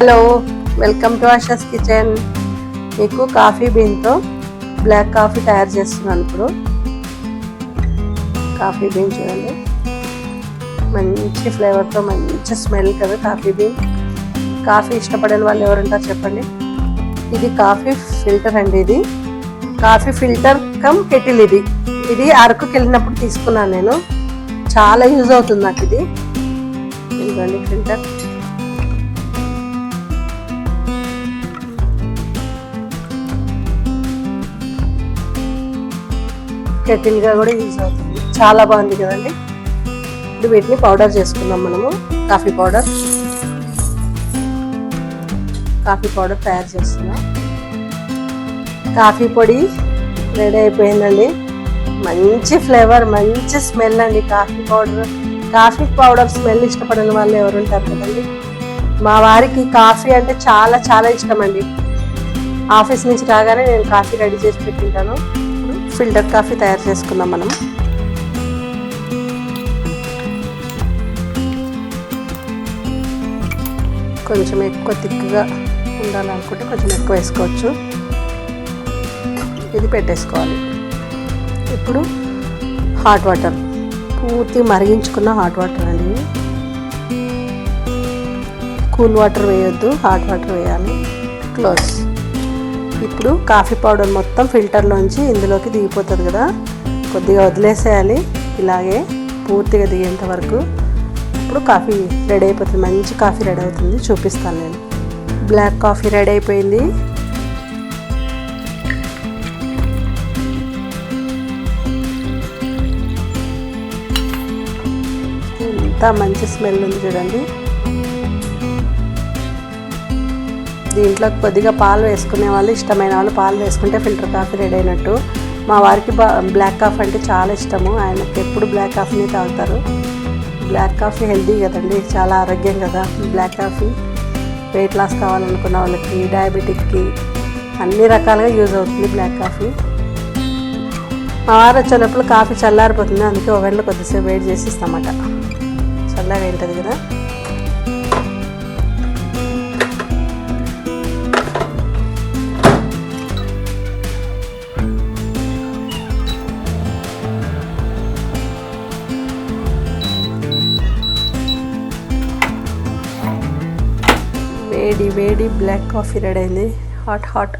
Hello welcome to Asha's kitchen. మీకు coffee బీన్తో black coffee తయారు చేస్తున్నాను ఇప్పుడు. కాఫీ బీన్ చూడండి. మంచి ఫ్లేవర్తో మంచి స్మెల్ కదా కాఫీ బీన్. కాఫీ ఇష్టపడిన వాళ్ళు ఎవరుంటారు చెప్పండి. ఇది కాఫీ ఫిల్టర్ అండి ఇది. కాఫీ ఫిల్టర్ కమ్ కెటిల్ ఇది. ఇది అరకుకి వెళ్ళినప్పుడు తీసుకున్నాను నేను. చాలా యూజ్ అవుతుంది నాకు ఇది. ఇదిగోండి ఫిల్టర్. కెటిల్గా కూడా యూజ్ అవుతుంది. చాలా బాగుంది కదండి. ఇప్పుడు వీటిని పౌడర్ చేసుకుందాం మనము. కాఫీ పౌడర్ కాఫీ పౌడర్ తయారు చేస్తున్నాం. కాఫీ పొడి రెడీ అయిపోయిందండి. మంచి ఫ్లేవర్ మంచి స్మెల్ అండి coffee powder coffee powder smell ఇష్టపడని వాళ్ళు ఎవరు ఉంటారు కదండి. మా వారికి కాఫీ అంటే చాలా చాలా ఇష్టం అండి. ఆఫీస్ నుంచి రాగానే నేను కాఫీ రెడీ చేసి పెట్టింటాను. ఫిల్టర్ కాఫీ తయారు చేసుకుందాం మనం. కొంచెం ఎక్కువ తిక్కుగా ఉండాలనుకుంటే కొంచెం ఎక్కువ వేసుకోవచ్చు. ఇది పెట్టేసుకోవాలి. ఇప్పుడు హాట్ వాటర్ పూర్తి మరిగించుకున్న హాట్ వాటర్ అండి. కూల్ వాటర్ వేయొద్దు హాట్ వాటర్ వేయాలి. క్లోజ్. ఇప్పుడు కాఫీ పౌడర్ మొత్తం ఫిల్టర్లోంచి ఇందులోకి దిగిపోతుంది కదా. కొద్దిగా వదిలేసేయాలి. ఇలాగే పూర్తిగా దిగేంత వరకు ఇప్పుడు కాఫీ రెడీ అయిపోతుంది. మంచి కాఫీ రెడీ అవుతుంది. చూపిస్తాను నేను. బ్లాక్ కాఫీ రెడీ అయిపోయింది. ఎంత మంచి స్మెల్ ఉంది చూడండి. దీంట్లో కొద్దిగా పాలు వేసుకునే వాళ్ళు ఇష్టమైన వాళ్ళు పాలు వేసుకుంటే ఫిల్టర్ కాఫీ రెడీ అయినట్టు. మా వారికి బా బ్లాక్ కాఫీ అంటే చాలా ఇష్టము. ఆయనకి ఎప్పుడు బ్లాక్ కాఫీని తాగుతారు. బ్లాక్ కాఫీ హెల్దీ కదండి చాలా ఆరోగ్యం కదా. బ్లాక్ కాఫీ వెయిట్ లాస్ కావాలనుకున్న వాళ్ళకి డయాబెటిక్కి అన్ని రకాలుగా యూజ్ అవుతుంది బ్లాక్ కాఫీ. మా వారు వచ్చేటప్పుడు కాఫీ చల్లారిపోతుంది అందుకే ఓవెన్లో కొద్దిసేపు వెయిట్ చేసి ఇస్తామట. చల్లగా ఉంటుంది కదా. వేడి వేడి బ్లాక్ కాఫీ రెడీ అయింది హాట్ హాట్